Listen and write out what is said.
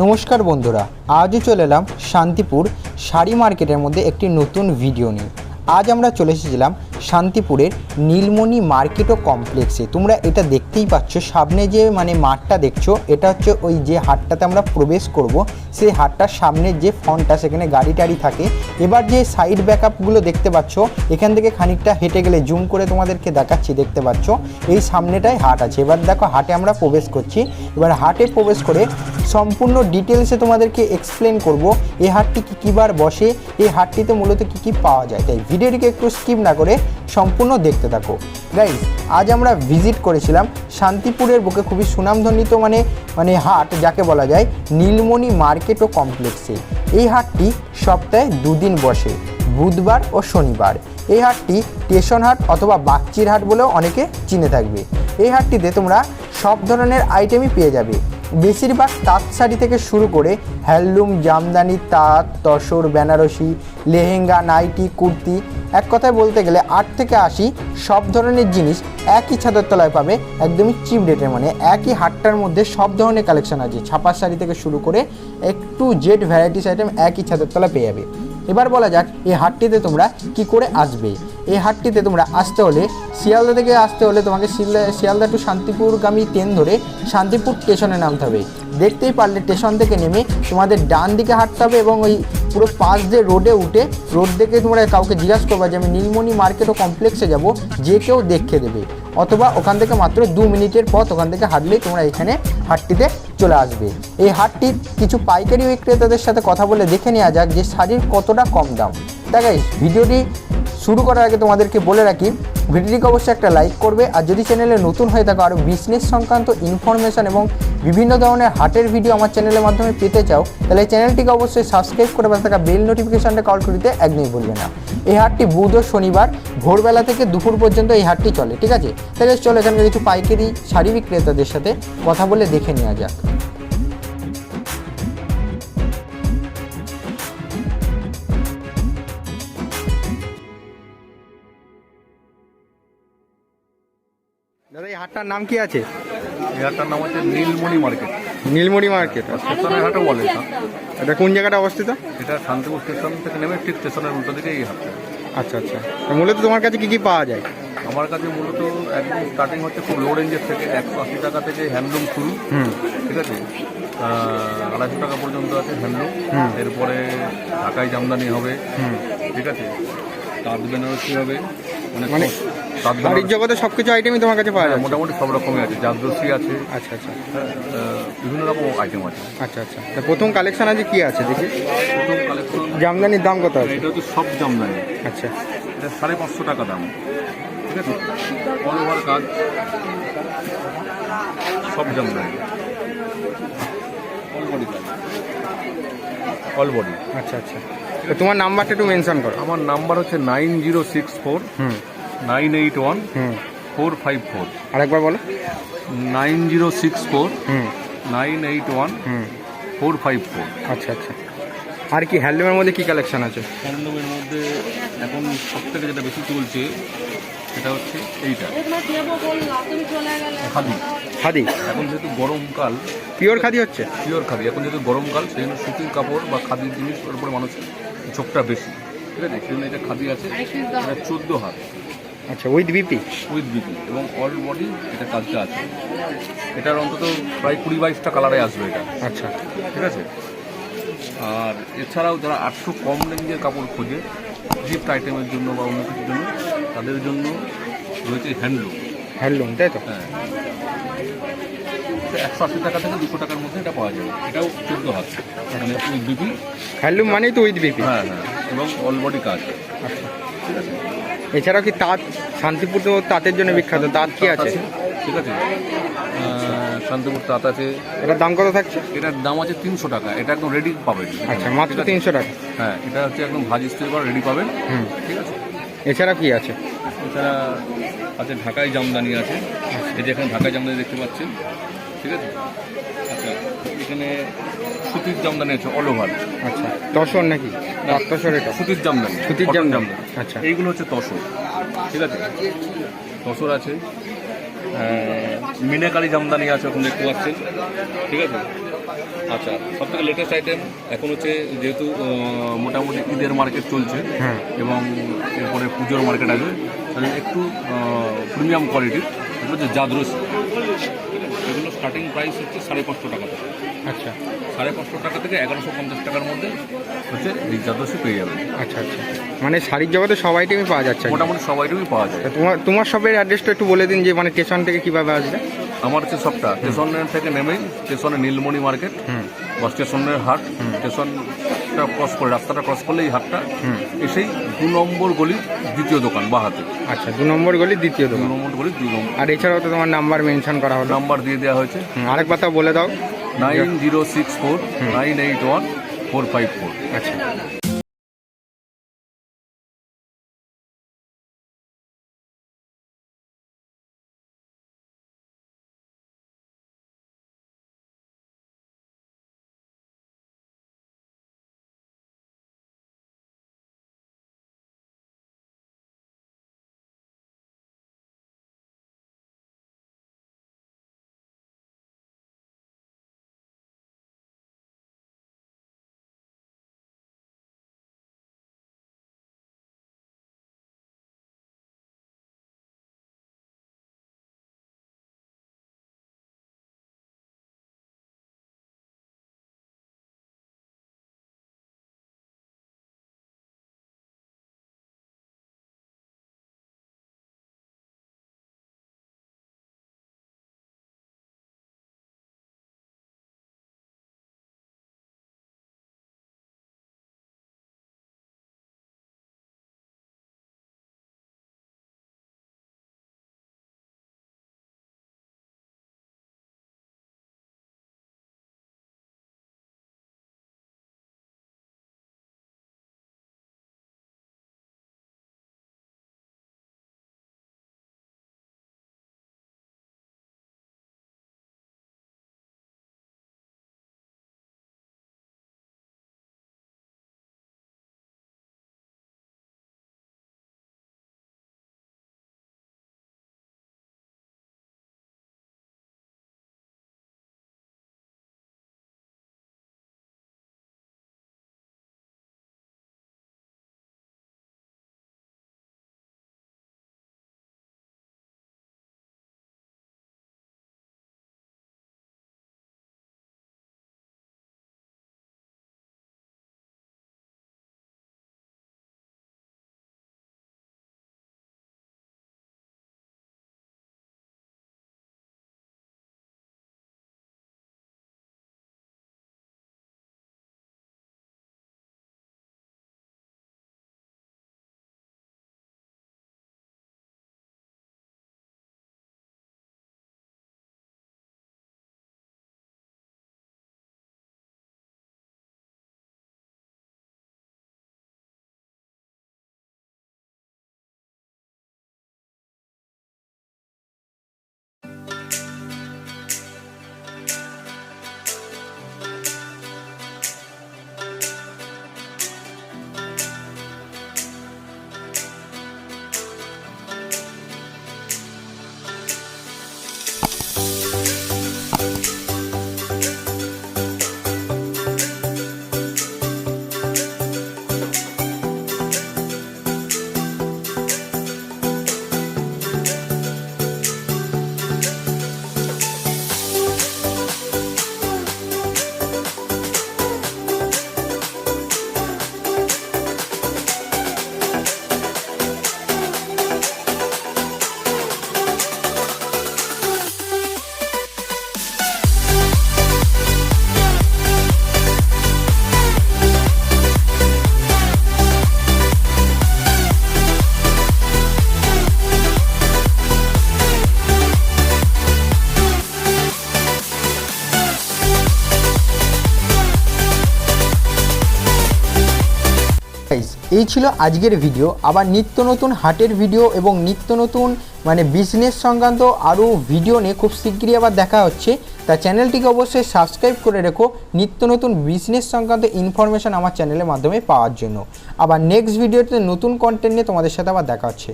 নমস্কার বন্ধুরা আজও চলে এলাম শান্তিপুর শাড়ি মার্কেটের মধ্যে একটি নতুন ভিডিও নিয়ে। আজ আমরা চলে এসেছিলাম শান্তিপুরের নীলমণি মার্কেট ও কমপ্লেক্সে। তোমরা এটা দেখতেই পাচ্ছ, সামনে যে মানে মাঠটা দেখছ, এটা হচ্ছে ওই যে হাটটাতে আমরা প্রবেশ করব, সেই হাটটার সামনের যে ফ্রন্টটা, সেখানে গাড়ি টাড়ি থাকে। এবার যে সাইড ব্যাকআপগুলো দেখতে পাচ্ছ, এখান থেকে খানিকটা হেঁটে গেলে জুম করে তোমাদেরকে দেখাচ্ছি, দেখতে পাচ্ছ? এই সামনেটাই হাট আছে। এবার দেখো, হাটে আমরা প্রবেশ করছি। এবার হাটে প্রবেশ করে সম্পূর্ণ ডিটেলসে তোমাদেরকে এক্সপ্লেন করব, এই হাটটি কী কী বার বসে, এই হাটটিতে মূলত কী কী পাওয়া যায়। তাই ভিডিওটিকে একটু স্কিপ না করে সম্পূর্ণ দেখতে থাকো। গাইজ আজ আমরা ভিজিট করেছিলাম শান্তিপুরের বুকে খুবই সুনামধন্বিত মানে মানে হাট যাকে বলা যায় নীলমণি মার্কেট ও কমপ্লেক্সে। এই হাটটি সপ্তাহে দুদিন বসে, বুধবার ও শনিবার। এই হাটটি স্টেশন হাট অথবা বাগচির হাট বলেও অনেকে চিনে থাকবে। এই হাটটিতে তোমরা সব ধরনের আইটেমই পেয়ে যাবে। বেশিরভাগ তাঁত শাড়ি থেকে শুরু করে হ্যান্ডলুম, জামদানি, তাঁত, তসর, বেনারসি, লেহেঙ্গা, নাইটি, কুর্তি, এক কথায় বলতে গেলে আট থেকে আশি সব ধরনের জিনিস একই ছাদের তলায় পাবে, একদমই চিপ রেটের মানে একই হাটটার মধ্যে সব ধরনের কালেকশন আছে। ছাপার শাড়ি থেকে শুরু করে একটু জেড ভ্যারাইটিস আইটেম একই ছাদের তলায় পেয়ে যাবে। এবার বলা যাক, এই হাটটিতে তোমরা কি করে আসবে? এই হাটটিতে তোমরা আসতে হলে, শিয়ালদা থেকে আসতে হলে তোমাকে শিয়ালদা শিয়ালদা টু শান্তিপুরগামী ট্রেন ধরে শান্তিপুর স্টেশনে নামতে হবে। দেখতেই পারলে স্টেশন থেকে নেমে তোমাদের ডান দিকে হাঁটতে হবে এবং ওই পুরো পাশ দিয়ে রোডে উঠে রোড দেখে তোমরা কাউকে জিজ্ঞাসা করবা যে, আমি নীলমণি মার্কেট ও কমপ্লেক্সে যাব, যে কেউ দেখে দেবে। অথবা ওখান থেকে মাত্র দু মিনিটের পথ ওখান থেকে হাঁটলেই তোমরা এখানে হাটটিতে চলে আসবে। এই হাটটির কিছু পাইকারি বিক্রেতাদের সাথে কথা বলে দেখে নেওয়া যাক যে শাড়ির কতটা কম দাম। দেখাই ভিডিওটি শুরু করার আগে তোমাদেরকে বলে রাখি, ভিডিওটিকে অবশ্যই একটা লাইক করবে, আর যদি চ্যানেলে নতুন হয়ে থাকো আরও বিজনেস সংক্রান্ত ইনফরমেশন এবং বিভিন্ন ধরনের হাটের ভিডিও আমার চ্যানেলের মাধ্যমে পেতে চাও, তাহলে চ্যানেলটিকে অবশ্যই সাবস্ক্রাইব করে পাশে থাকা বেল নোটিফিকেশানটা কল করতে একদমই বলবে না। এই হাটটি বুধ ও শনিবার ভোরবেলা থেকে দুপুর পর্যন্ত এই হাটটি চলে, ঠিক আছে? তাহলে চলো এখানকার কিছু পাইকারি, শাড়ি বিক্রেতাদের সাথে কথা বলে দেখে নেওয়া যাক। হাটটার নাম কি আছে? নাম হচ্ছে নীলমণি মার্কেট। নীলমণি মার্কেট স্টেশনের হাটও বলে এটা? কোন জায়গাটা অবস্থিত? এটা শান্তিপুর স্টেশন থেকে নেমে ঠিক স্টেশনের উল্টো দিকে এই হাটটা। আচ্ছা আচ্ছা। মূলত তোমার কাছে কি কি পাওয়া যায়? আমার কাছে মূলত একদম স্টার্টিং হচ্ছে খুব লো রেঞ্জের থেকে একশো আশি টাকা থেকে হ্যান্ডলুম শুরু। ঠিক আছে? আড়াইশো টাকা পর্যন্ত আছে হ্যান্ডলুম এরপরে ঢাকাই জামদানি হবে। হুম। ঠিক আছে? তাঁত বেনারসি হবে। মানে মানে বেনারসি জগতে সব কিছু আইটেমই তোমার কাছে পাওয়া হ্যাঁ, যায় মোটামুটি সব রকমই আছে জাদরসি আছে। আচ্ছা আচ্ছা। হ্যাঁ, বিভিন্ন রকম আইটেম আছে। আচ্ছা আচ্ছা। তা প্রথম কালেকশন আছে কি আছে দেখি? প্রথম কালেকশন জামদানির দাম কত আছে? এটা হচ্ছে সব জামদানি। আচ্ছা। এটা সাড়ে পাঁচশো টাকা দাম। ঠিক আছে? অল ওভার কাজ। সব জামদানি। অল বডি কাজ। অল বডি আচ্ছা আচ্ছা। তো তোমার নাম্বারটা একটু মেনশন করো। আমার নাম্বার হচ্ছে নাইন জিরো সিক্স ফোর হুম। নাইন এইট ওয়ান হুম। Four five four. আরেকবার বলো। নাইন জিরো সিক্স ফোর হুম। নাইন এইট ওয়ান হুম। Four five four. আচ্ছা আচ্ছা। আর কি হ্যান্ডলুমের মধ্যে কি কালেকশন আছে? হ্যান্ডলুমের মধ্যে এখন সব থেকে যেটা বেশি চলছে সেটা হচ্ছে এইটা। খাদি। খাদি। এখন যেহেতু গরমকাল পিওর খাদি হচ্ছে? পিওর খাদি। এখন যেহেতু গরমকাল সেই জন্য সুতির কাপড় বা খাদির জিনিস ওর উপরে মানুষ ঝোঁকটা বেশি। ঠিক আছে? সেই জন্য এটা খাদি আছে এটা চোদ্দ হাত। আচ্ছা উইথ বিপি উইথ বিপি এবং অল বডি এটা কাজটা আছে। এটার অন্তত প্রায় কুড়ি বাইশটা কালারে আসবে এটা। আচ্ছা। ঠিক আছে? আর এছাড়াও যারা আটশো কম রেঞ্জের কাপড় খোঁজে গিফট আইটেমের জন্য বা অন্য কিছুর জন্য তাদের জন্য রয়েছে হ্যান্ডলুম। হ্যান্ডলুম তাই তো? হ্যাঁ। একশো আশি টাকা থেকে দুশো টাকার মধ্যে এটা পাওয়া যাবে। এটাও চোদ্দ হাত। মানে উইথ বিপি হ্যান্ডলুম মানেই তো উইথ বিপি হ্যাঁ হ্যাঁ। এবং অল বডি কাজ ঠিক আছে এছাড়াও কি তাঁত শান্তিপুর তো তাঁতের জন্য বিখ্যাত। তাঁত কি আছে? ঠিক আছে। শান্তিপুর তাঁত আছে। এটার দাম কত থাকছে? এটার দাম আছে তিনশো টাকা। এটা একদম রেডি পাবেন। আচ্ছা মাত্র তিনশো টাকা। হ্যাঁ এটা হচ্ছে একদম ভাজি স্টিল করা রেডি পাবেন। হুম। ঠিক আছে? এছাড়া কি আছে? এছাড়া আছে ঢাকাই জামদানি আছে। এই যে এখানে ঢাকাই জামদানি দেখতে পাচ্ছেন। ঠিক আছে? আচ্ছা এখানে সুতির জামদানি আছে অল ওভার আচ্ছা তসর নাকি? তসর এটা? সুতির জামদানি সুতির cotton জামদানি। আচ্ছা। এইগুলো হচ্ছে তসর। ঠিক আছে? তসর আছে। মিনাকারি জামদানি আছে ওখানে দেখতে পাচ্ছেন। ঠিক আছে? আচ্ছা সব থেকে লেটেস্ট আইটেম এখন হচ্ছে যেহেতু মোটামুটি ঈদের মার্কেট চলছে হ্যাঁ। এবং এরপরে পুজোর মার্কেট আসবে। তাহলে একটু প্রিমিয়াম কোয়ালিটির এগুলো হচ্ছে জাদরসি। এগুলো স্টার্টিং প্রাইস হচ্ছে সাড়ে পাঁচশো টাকা থেকে। আচ্ছা। সাড়ে পাঁচশো টাকা থেকে এগারোশো পঞ্চাশ টাকার মধ্যে হচ্ছে এই জাদরসি পেয়ে যাবেন। আচ্ছা আচ্ছা। মানে শাড়ির জগতে সব আইটেমই পাওয়া যাচ্ছে মোটামুটি সব আইটেমই পাওয়া যায়। তোমার তোমার শপের অ্যাড্রেসটা একটু বলে দিন যে মানে স্টেশন থেকে কীভাবে আসবে? আমার হচ্ছে সবটা স্টেশনের থেকে নেমেই স্টেশনে নীলমণি মার্কেট হুম। বা স্টেশনের হাট স্টেশনটা ক্রস করে রাস্তাটা ক্রস করলে এই হাটটা হুম। এসেই দু নম্বর গলি দ্বিতীয় দোকান বা হাতে আচ্ছা দু নম্বর গলি দ্বিতীয় দু দোকান। নম্বর গলি দুই নম্বর আর এছাড়াও তো তোমার নাম্বার মেনশন করা হলো। নাম্বার দিয়ে দেওয়া হয়েছে। হুম, আরেকবার তাও বলে দাও। Nine zero six four nine eight one four five four. আচ্ছা। এই ছিল আজকের ভিডিও আবার নিত্য নতুন হাটের ভিডিও এবং নিত্য নতুন মানে বিজনেস সংক্রান্ত আরও ভিডিও নিয়ে খুব শীঘ্রই আবার দেখা হচ্ছে। তা চ্যানেলটিকে অবশ্যই সাবস্ক্রাইব করে রেখো। নিত্য নতুন বিজনেস সংক্রান্ত ইনফরমেশান আমার চ্যানেলের মাধ্যমে পাওয়ার জন্য। আবার নেক্সট ভিডিওতে নতুন কন্টেন্ট নিয়ে তোমাদের সাথে আবার দেখা হচ্ছে।